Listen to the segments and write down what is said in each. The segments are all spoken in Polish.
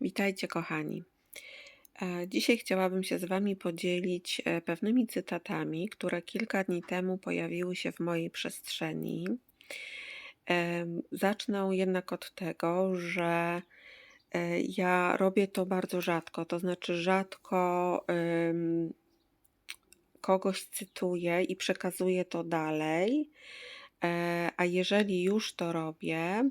Witajcie, kochani. E, Dzisiaj chciałabym się z Wami podzielić e, pewnymi cytatami, które kilka dni temu pojawiły się w mojej przestrzeni. Zacznę jednak od tego, że e, ja robię to bardzo rzadko, to znaczy rzadko kogoś cytuję i przekazuję to dalej, a jeżeli już to robię,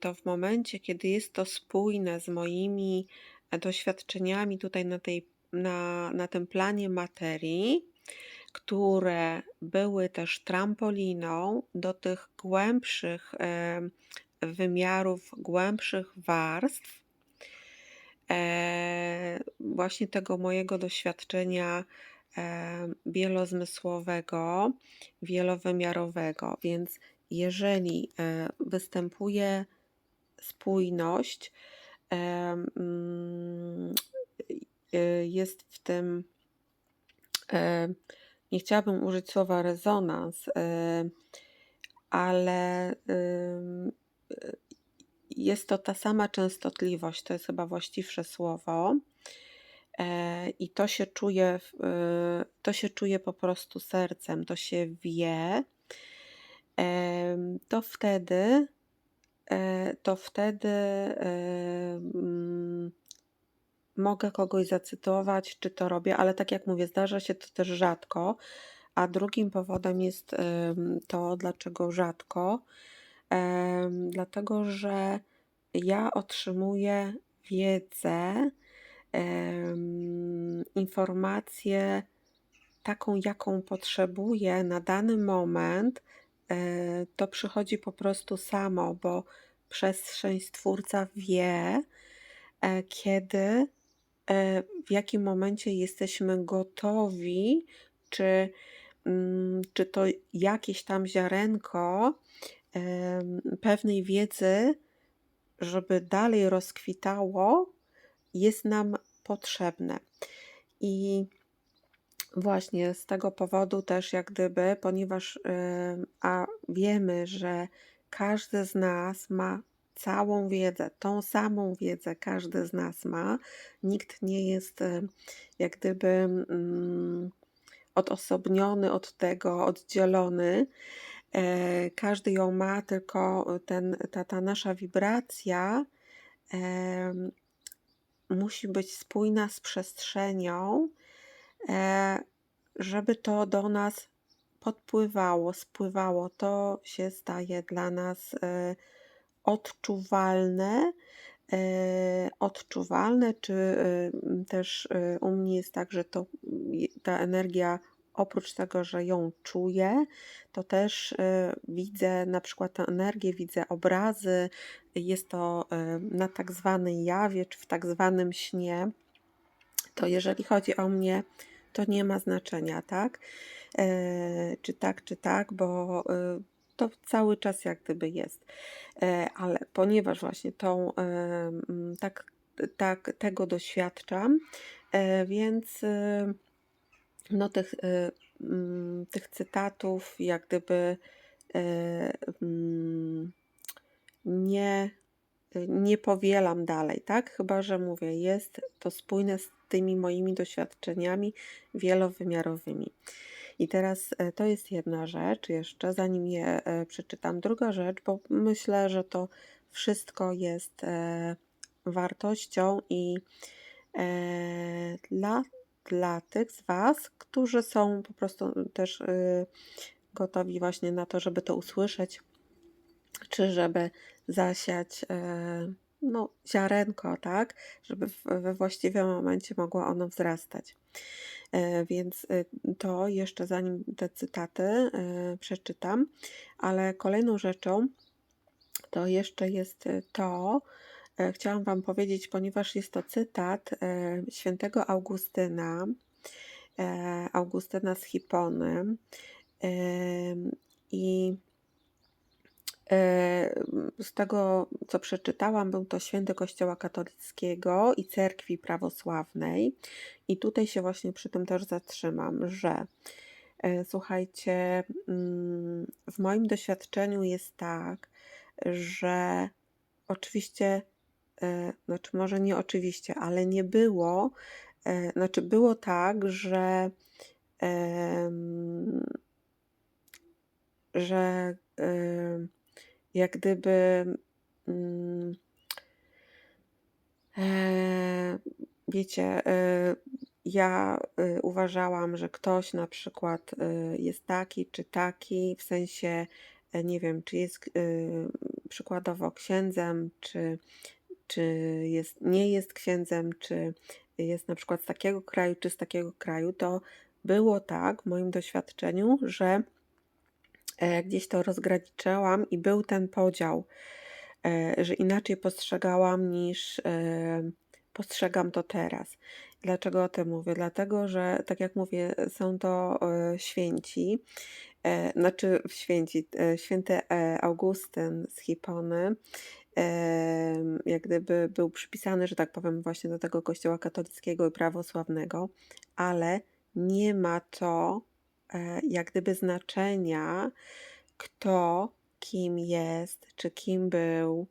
to w momencie, kiedy jest to spójne z moimi e, doświadczeniami tutaj na, tej, na, na tym planie materii, które były też trampoliną do tych głębszych e, wymiarów, głębszych warstw, e, właśnie tego mojego doświadczenia e, wielozmysłowego, wielowymiarowego. Więc jeżeli e, występuje spójność, e, mm, e, jest w tym, nie chciałabym użyć słowa rezonans, ale jest to ta sama częstotliwość, to jest chyba właściwsze słowo. I to się czuje, to się czuje po prostu sercem, to się wie, to wtedy, e, to wtedy mogę kogoś zacytować, czy to robię, ale tak jak mówię, zdarza się to też rzadko. A drugim powodem jest to, dlaczego rzadko, dlatego że ja otrzymuję wiedzę, informację taką, jaką potrzebuję na dany moment, to przychodzi po prostu samo, bo przestrzeń stwórca wie, e, kiedy, e, w jakim momencie jesteśmy gotowi, czy, mm, czy to jakieś tam ziarenko pewnej wiedzy, żeby dalej rozkwitało, jest nam potrzebne. I właśnie z tego powodu też jak gdyby, ponieważ a wiemy, że każdy z nas ma całą wiedzę, tą samą wiedzę każdy z nas ma. Nikt nie jest jak gdyby mm, odosobniony od tego, oddzielony. E, Każdy ją ma, tylko ten, ta, ta nasza wibracja musi być spójna z przestrzenią, żeby to do nas podpływało, spływało. To się staje dla nas e, odczuwalne. e, Odczuwalne, czy e, też e, u mnie jest tak, że to ta energia, oprócz tego, że ją czuję, to też e, widzę na przykład tę energię, widzę obrazy. Jest to e, na tak zwanej jawie, czy w tak zwanym śnie to jeżeli chodzi o mnie, to nie ma znaczenia, tak? E, czy tak, czy tak, bo e, to cały czas jak gdyby jest. E, ale ponieważ właśnie tą, tak, tak tego doświadczam, więc no tych, tych cytatów jak gdyby nie, nie powielam dalej, tak? Chyba, że mówię, jest to spójne z tymi moimi doświadczeniami wielowymiarowymi. I teraz e, to jest jedna rzecz jeszcze, zanim je e, przeczytam. Druga rzecz, bo myślę, że to wszystko jest e, wartością i dla, dla tych z Was, którzy są po prostu też e, gotowi właśnie na to, żeby to usłyszeć, czy żeby zasiać e, no, ziarenko, tak, żeby we właściwym momencie mogło ono wzrastać. E, Więc e, to jeszcze zanim te cytaty e, przeczytam, ale kolejną rzeczą to jeszcze jest e, to, chciałam Wam powiedzieć, ponieważ jest to cytat świętego Augustyna, Augustyna z Hipony. I Z tego, co przeczytałam, był to święty Kościoła katolickiego i cerkwi prawosławnej. I tutaj się właśnie przy tym też zatrzymam, że e, słuchajcie, mm, w moim doświadczeniu jest tak, że oczywiście e, znaczy może nie oczywiście, ale nie było, e, znaczy było tak, że że jak gdyby mm, e, wiecie, e, ja y, uważałam, że ktoś na przykład y, jest taki czy taki, w sensie e, nie wiem, czy jest y, przykładowo księdzem, czy, czy jest, nie jest księdzem, czy jest na przykład z takiego kraju, czy z takiego kraju, to było tak w moim doświadczeniu, że e, gdzieś to rozgraniczałam i był ten podział, e, że inaczej postrzegałam niż e, postrzegam to teraz. Dlaczego o tym mówię? Dlatego, że tak jak mówię, są to e, święci, e, znaczy święci, e, święty e, Augustyn z Hipony, jak gdyby był przypisany, że tak powiem, właśnie do tego kościoła katolickiego i prawosławnego, ale nie ma to e, jak gdyby znaczenia, kto kim jest, czy kim był,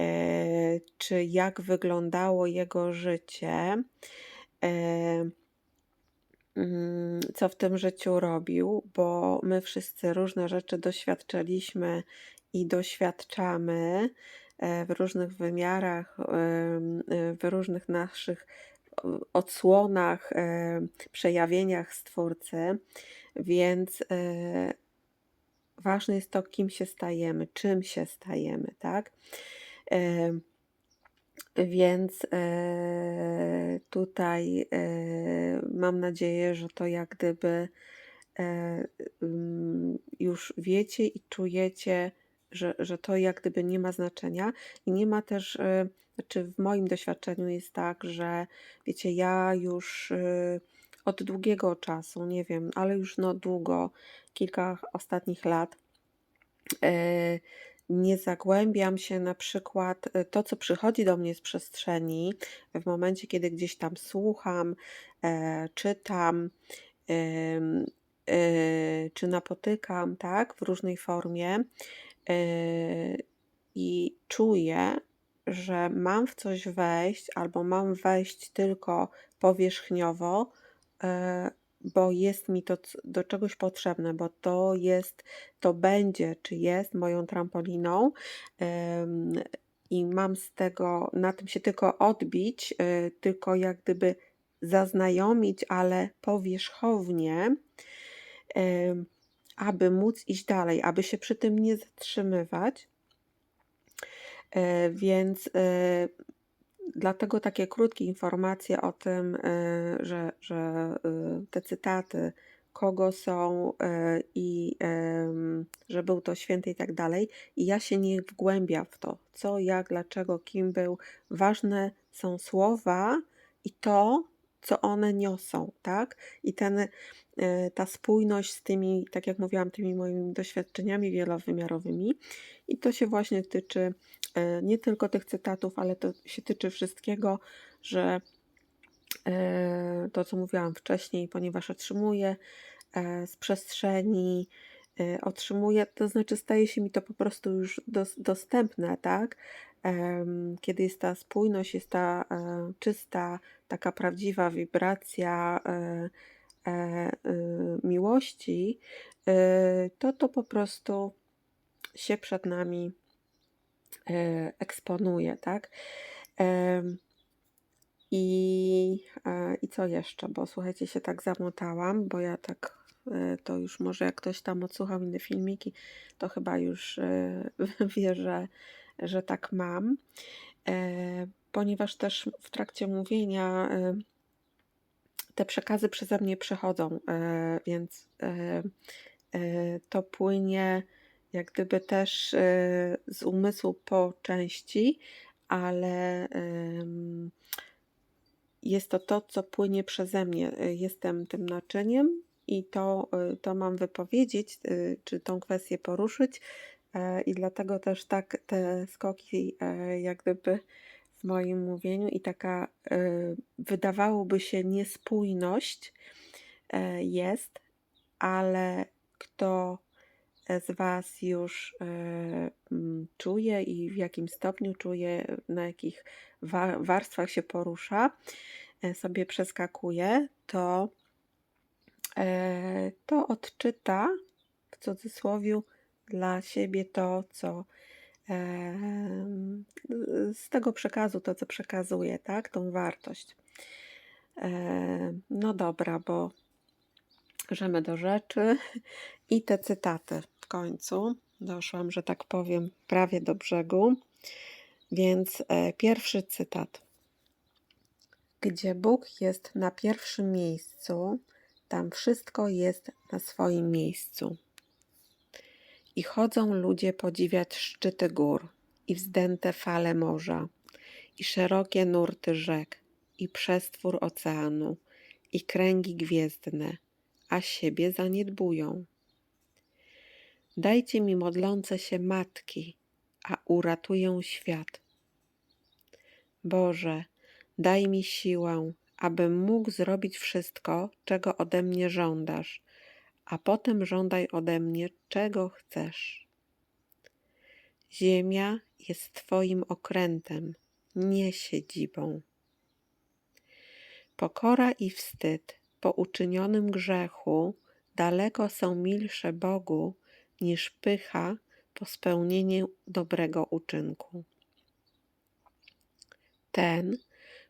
e, czy jak wyglądało jego życie, e, mm, co w tym życiu robił, bo my wszyscy różne rzeczy doświadczyliśmy i doświadczamy e, w różnych wymiarach, e, w różnych naszych odsłonach, e, przejawieniach Stwórcy, więc e, ważne jest to, kim się stajemy, czym się stajemy, tak? Em, Więc e, tutaj e, mam nadzieję, że to jak gdyby e, mm, już wiecie i czujecie, że, że to jak gdyby nie ma znaczenia i nie ma też, e, znaczy w moim doświadczeniu jest tak, że wiecie, ja już e, od długiego czasu, nie wiem, ale już no długo, kilka ostatnich lat, e, nie zagłębiam się na przykład e, to, co przychodzi do mnie z przestrzeni, w momencie, kiedy gdzieś tam słucham, e, czytam, czy napotykam, tak, w różnej formie i czuję, że mam w coś wejść, albo mam wejść tylko powierzchniowo, bo jest mi to do czegoś potrzebne, bo to jest, to będzie, czy jest moją trampoliną i mam z tego, na tym się tylko odbić, e, tylko jak gdyby zaznajomić, ale powierzchownie, aby móc iść dalej, aby się przy tym nie zatrzymywać. E, Więc e, dlatego takie krótkie informacje o tym, e, że, że e, te cytaty, kogo są e, i że był to święty i tak dalej. I ja się nie wgłębiam w to, co, jak, dlaczego, kim był. Ważne są słowa i to, co one niosą, tak? I ten, ta spójność z tymi, tak jak mówiłam, tymi moimi doświadczeniami wielowymiarowymi. I to się właśnie tyczy nie tylko tych cytatów, ale to się tyczy wszystkiego, że e, to, co mówiłam wcześniej, ponieważ otrzymuję e, z przestrzeni, e, otrzymuję, to znaczy staje się mi to po prostu już dos, dostępne, tak? Kiedy jest ta spójność, jest ta e, czysta, taka prawdziwa wibracja e, e, e, miłości, e, to to po prostu się przed nami e, eksponuje, tak? Em, I, e, I co jeszcze? Bo słuchajcie, się tak zamotałam, bo ja tak e, to już może jak ktoś tam odsłuchał inne filmiki, to chyba już e, wie, że, że tak mam. E, Ponieważ też w trakcie mówienia e, te przekazy przeze mnie przechodzą, e, więc e, e, to płynie jak gdyby też e, z umysłu po części, ale jest to to, co płynie przeze mnie. Jestem tym naczyniem i to, e, to mam wypowiedzieć, e, czy tą kwestię poruszyć. e, I dlatego też tak te skoki, e, jak gdyby w moim mówieniu, i taka wydawałoby się niespójność e, jest, ale kto z Was już e, czuje i w jakim stopniu czuje, na jakich wa warstwach się porusza, e, sobie przeskakuje, to, e, to odczyta w cudzysłowie dla siebie to, co z tego przekazu, to co przekazuje, tak, tą wartość. No dobra, bo Bierzemy do rzeczy i te cytaty końcu. Doszłam, że tak powiem, prawie do brzegu. Więc e, pierwszy cytat. Gdzie Bóg jest na pierwszym miejscu, tam wszystko jest na swoim miejscu. I chodzą ludzie podziwiać szczyty gór, i wzdęte fale morza, i szerokie nurty rzek, i przestwór oceanu, i kręgi gwiezdne, a siebie zaniedbują. Dajcie mi modlące się matki, a uratuję świat. Boże, daj mi siłę, abym mógł zrobić wszystko, czego ode mnie żądasz, a potem żądaj ode mnie, czego chcesz. Ziemia jest Twoim okrętem, nie siedzibą. Pokora i wstyd po uczynionym grzechu daleko są milsze Bogu niż pycha po spełnieniu dobrego uczynku. Ten,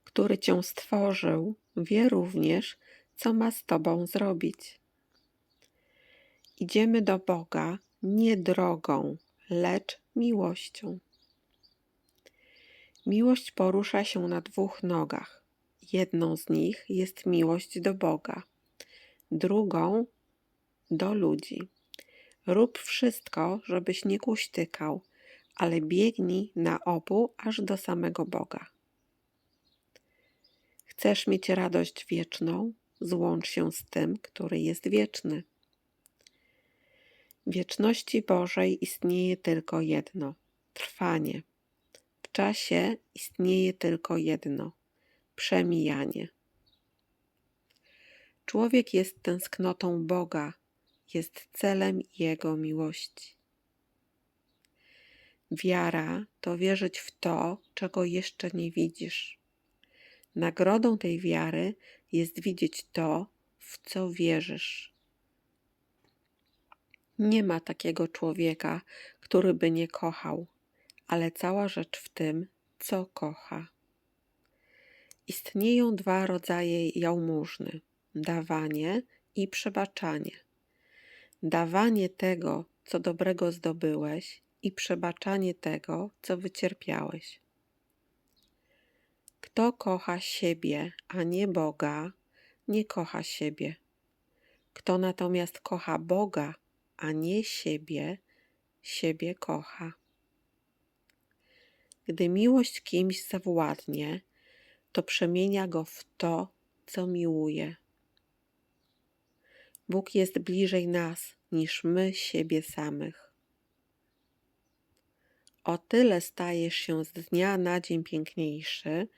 który Cię stworzył, wie również, co ma z Tobą zrobić. Idziemy do Boga nie drogą, lecz miłością. Miłość porusza się na dwóch nogach. Jedną z nich jest miłość do Boga, drugą do ludzi. Rób wszystko, żebyś nie kuśtykał, ale biegnij na obu aż do samego Boga. Chcesz mieć radość wieczną? Złącz się z tym, który jest wieczny. W wieczności Bożej istnieje tylko jedno trwanie. W czasie istnieje tylko jedno przemijanie. Człowiek jest tęsknotą Boga, jest celem Jego miłości. Wiara to wierzyć w to, czego jeszcze nie widzisz. Nagrodą tej wiary jest widzieć to, w co wierzysz. Nie ma takiego człowieka, który by nie kochał, ale cała rzecz w tym, co kocha. Istnieją dwa rodzaje jałmużny: dawanie i przebaczanie. Dawanie tego, co dobrego zdobyłeś, i przebaczanie tego, co wycierpiałeś. Kto kocha siebie, a nie Boga, nie kocha siebie. Kto natomiast kocha Boga, a nie siebie, siebie kocha. Gdy miłość kimś zawładnie, to przemienia go w to, co miłuje. Bóg jest bliżej nas niż my siebie samych. O tyle stajesz się z dnia na dzień piękniejszy,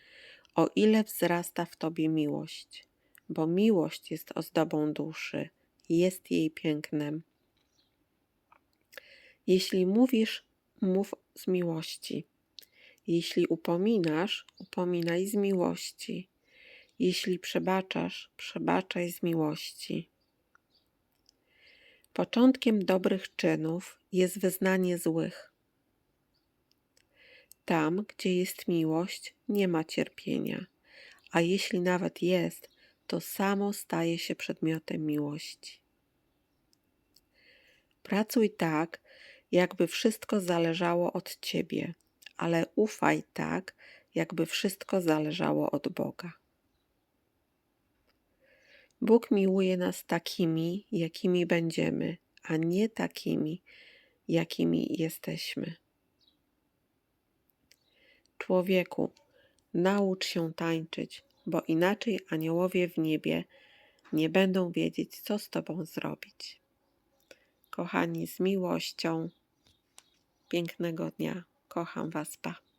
o ile wzrasta w tobie miłość, bo miłość jest ozdobą duszy, jest jej pięknem. Jeśli mówisz, mów z miłości. Jeśli upominasz, upominaj z miłości. Jeśli przebaczasz, przebaczaj z miłości. Początkiem dobrych czynów jest wyznanie złych. Tam, gdzie jest miłość, nie ma cierpienia, a jeśli nawet jest, to samo staje się przedmiotem miłości. Pracuj tak, jakby wszystko zależało od ciebie ale ufaj tak, jakby wszystko zależało od Boga. Bóg miłuje nas takimi, jakimi będziemy, a nie takimi, jakimi jesteśmy. Człowieku, naucz się tańczyć, bo inaczej aniołowie w niebie nie będą wiedzieć, co z Tobą zrobić. Kochani, z miłością, pięknego dnia. Kocham Was, pa.